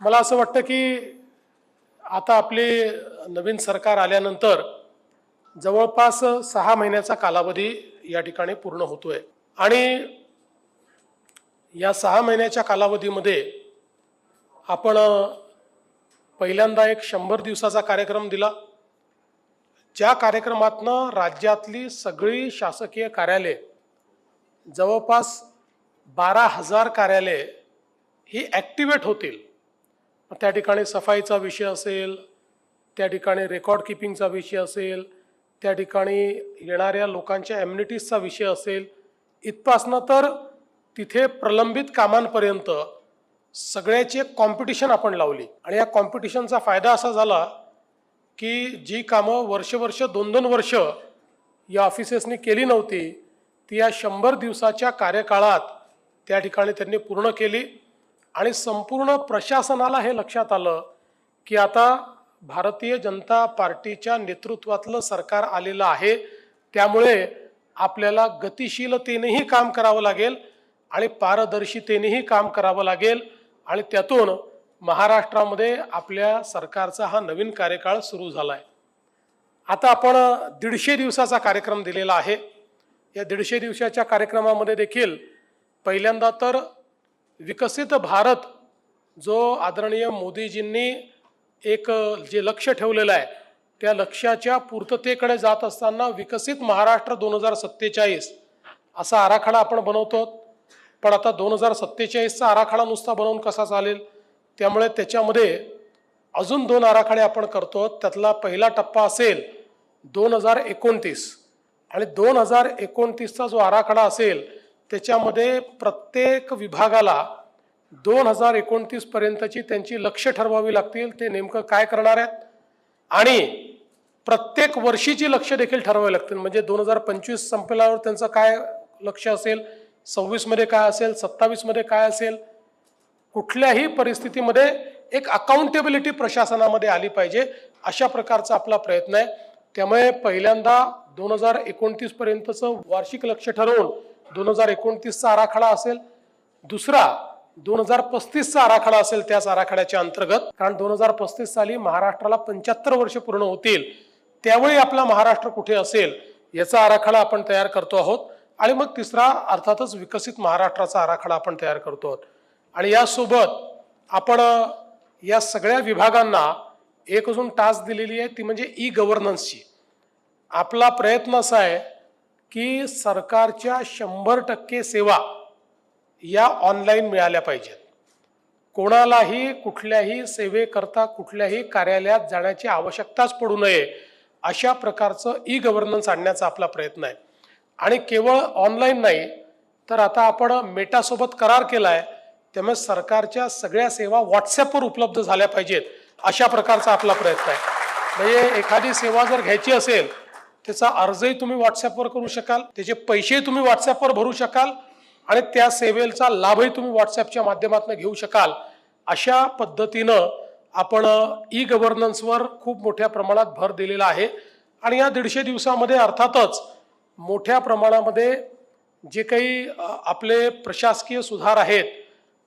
मला असं वाटतं की आता आपले नवीन सरकार आल्यानंतर जवळपास सहा महिन्याचा कालावधी या ठिकाणी पूर्ण होतोय. आणि या सहा महिन्याच्या कालावधीमध्ये आपण पहिल्यांदा एक शंभर दिवसाचा कार्यक्रम दिला. ज्या कार्यक्रमातनं राज्यातली सगळी शासकीय कार्यालय जवळपास बारा हजार कार्यालय ही ॲक्टिवेट होतील. त्या ठिकाणी सफाईचा विषय असेल त्या ठिकाणी रेकॉर्ड किपिंगचा विषय असेल त्या ठिकाणी येणाऱ्या लोकांच्या ॲम्युनिटीजचा विषय असेल इथपासनं तर तिथे प्रलंबित कामांपर्यंत सगळ्याची एक कॉम्पिटिशन आपण लावली. आणि या कॉम्पिटिशनचा फायदा असा झाला की जी कामं वर्षवर्ष दोन दोन वर्ष या ऑफिसेसनी केली नव्हती ती या शंभर दिवसाच्या कार्यकाळात त्या ठिकाणी त्यांनी पूर्ण केली. आणि संपूर्ण प्रशासनाला हे लक्षात आलं की आता भारतीय जनता पार्टीच्या नेतृत्वातलं सरकार आलेलं आहे. त्यामुळे आपल्याला गतिशीलतेनेही काम करावं लागेल आणि पारदर्शितेनेही काम करावं लागेल. आणि त्यातून महाराष्ट्रामध्ये आपल्या सरकारचा हा नवीन कार्यकाळ सुरू झाला आहे आता आपण दीडशे दिवसाचा कार्यक्रम दिलेला आहे. या दीडशे दिवसाच्या कार्यक्रमामध्ये देखील पहिल्यांदा तर विकसित भारत जो आदरणीय मोदीजींनी एक जे लक्ष ठेवलेलं आहे त्या लक्ष्याच्या पूर्ततेकडे जात असताना विकसित महाराष्ट्र दोन हजार सत्तेचाळीस असा आराखडा आपण बनवतो. पण आता दोन हजार सत्तेचाळीसचा आराखडा नुसता बनवून कसा चालेल? त्यामुळे त्याच्यामध्ये अजून दोन आराखडे आपण करतो. त्यातला पहिला टप्पा असेल दोन हजार एकोणतीस. आणि दोन हजार एकोणतीसचा जो आराखडा असेल त्याच्यामध्ये प्रत्येक विभागाला दोन हजार एकोणतीस पर्यंतची त्यांची लक्ष ठरवावी लागतील ते नेमकं काय करणार आहेत? आणि प्रत्येक वर्षीची लक्ष देखील ठरवावी लागतील. म्हणजे दोन हजार पंचवीस संपल्यावर त्यांचं काय लक्ष असेल? सव्वीसमध्ये काय असेल? सत्तावीसमध्ये काय असेल? कुठल्याही परिस्थितीमध्ये एक अकाउंटेबिलिटी प्रशासनामध्ये आली पाहिजे अशा प्रकारचा आपला प्रयत्न आहे. त्यामुळे पहिल्यांदा दोन हजार एकोणतीसपर्यंतचं वार्षिक लक्ष ठरवून दोन हजार एकोणतीसचा आराखडा असेल दुसरा दोन हजार पस्तीसचा आराखडा असेल त्याच आराखड्याच्या अंतर्गत. कारण दोन हजार पस्तीस साली महाराष्ट्राला पंच्याहत्तर वर्ष पूर्ण होतील त्यावेळी आपला महाराष्ट्र कुठे असेल याचा आराखडा आपण तयार करतो आहोत. आणि मग तिसरा अर्थातच विकसित महाराष्ट्राचा आराखडा आपण तयार करतो आहोत. आणि यासोबत आपण या सगळ्या विभागांना एक अजून टास्क दिलेली आहे ती म्हणजे ई गव्हर्नन्सची आपला प्रयत्न असा आहे की सरकारच्या शंभर टक्के सेवा या ऑनलाईन मिळाल्या पाहिजेत. कोणालाही कुठल्याही सेवेकरता कुठल्याही कार्यालयात जाण्याची आवश्यकताच पडू नये अशा प्रकारचं ई गव्हर्नन्स आणण्याचा आपला प्रयत्न आहे. आणि केवळ ऑनलाईन नाही तर आता आपण मेटासोबत करार केला आहे त्यामुळे सरकारच्या सगळ्या सेवा व्हॉट्सॲपवर उपलब्ध झाल्या पाहिजेत अशा प्रकारचा आपला प्रयत्न आहे. म्हणजे एखादी सेवा जर घ्यायची असेल त्याचा अर्जही तुम्ही व्हॉट्सॲपवर करू शकाल त्याचे पैसेही तुम्ही व्हॉट्सॲपवर भरू शकाल आणि त्या सेवेचा लाभही तुम्ही व्हॉट्सॲपच्या माध्यमातून घेऊ शकाल. अशा पद्धतीनं आपण ई गव्हर्नन्सवर खूप मोठ्या प्रमाणात भर दिलेला आहे. आणि या दीडशे दिवसामध्ये अर्थातच मोठ्या प्रमाणामध्ये जे काही आपले प्रशासकीय सुधार आहेत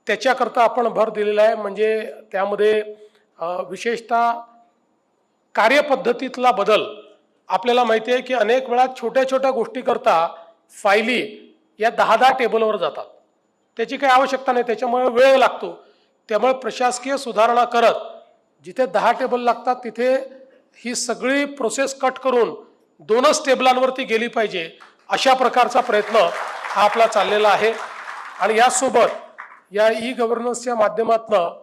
त्याच्याकरता आपण भर दिलेला आहे. म्हणजे त्यामध्ये विशेषतः कार्यपद्धतीतला बदल आपल्याला माहिती आहे की अनेक वेळा छोट्या छोट्या गोष्टीकरता फायली या दहा दहा टेबलवर जातात. त्याची काही आवश्यकता नाही त्याच्यामुळे वेळ लागतो. त्यामुळे प्रशासकीय सुधारणा करत जिथे दहा टेबल लागतात तिथे ही सगळी प्रोसेस कट करून दोनच टेबलांवरती गेली पाहिजे अशा प्रकारचा प्रयत्न हा आपला चाललेला आहे. आणि यासोबत या ई गव्हर्नन्सच्या माध्यमातनं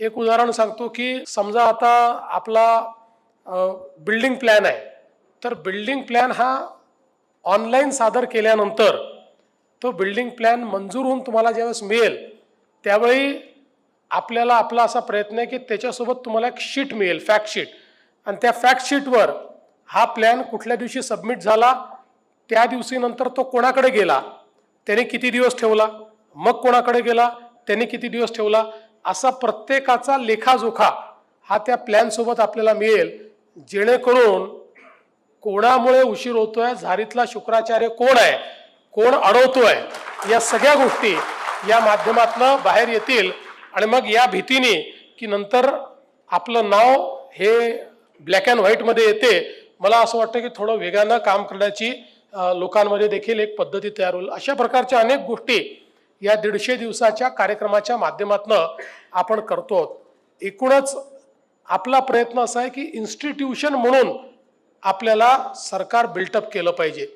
एक उदाहरण सांगतो की समजा आता आपला बिल्डिंग प्लॅन आहे. तर बिल्डिंग प्लॅन हा ऑनलाईन सादर केल्यानंतर तो बिल्डिंग प्लॅन मंजूर होऊन तुम्हाला ज्यावेळेस मिळेल त्यावेळी आपल्याला आपला असा प्रयत्न आहे की त्याच्यासोबत तुम्हाला एक शीट मिळेल फॅक्ट शीट आणि त्या फॅक्ट शीटवर हा प्लॅन कुठल्या दिवशी सबमिट झाला त्या दिवशी नंतर तो कोणाकडे गेला त्याने किती दिवस ठेवला मग कोणाकडे गेला त्याने किती दिवस ठेवला असा प्रत्येकाचा लेखाजोखा हा त्या प्लॅनसोबत आपल्याला मिळेल जेणेकरून कोणामुळे उशीर होतोय झारीतला शुक्राचार्य कोण आहे कोण अडवतोय या सगळ्या गोष्टी या माध्यमातनं बाहेर येतील. आणि मग या भीतीने की नंतर आपलं नाव हे ब्लॅक अँड व्हाईटमध्ये येते. मला असं वाटतं की थोडं वेगानं काम करण्याची लोकांमध्ये देखील एक पद्धती तयार होईल. अशा प्रकारच्या अनेक गोष्टी या दीडशे दिवसाच्या कार्यक्रमाच्या माध्यमातून आपण करतो एकूणच आपला प्रयत्न असा आहे की इन्स्टिट्यूशन म्हणून आपल्याला सरकार बिल्टअप केलं पाहिजे.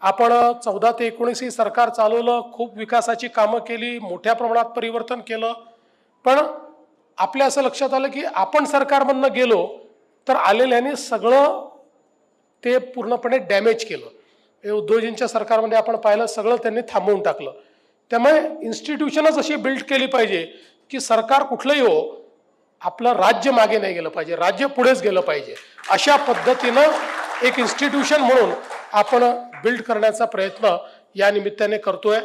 आपण चौदा ते एकोणीस ही सरकार चालवलं खूप विकासाची कामं केली मोठ्या प्रमाणात परिवर्तन केलं. पण आपल्या असं लक्षात आलं की आपण सरकारमधनं गेलो तर आलेल्याने सगळं ते पूर्णपणे डॅमेज केलं. हे उद्योजींच्या सरकारमध्ये आपण पाहिलं सगळं त्यांनी थांबवून टाकलं. त्यामुळे इन्स्टिट्यूशनच अशी बिल्ड केली पाहिजे की सरकार कुठलंही हो आपलं राज्य मागे नाही गेलं पाहिजे राज्य पुढेच गेलं पाहिजे. अशा पद्धतीनं एक इन्स्टिट्यूशन म्हणून आपण बिल्ड करण्याचा प्रयत्न या निमित्ताने करतोय.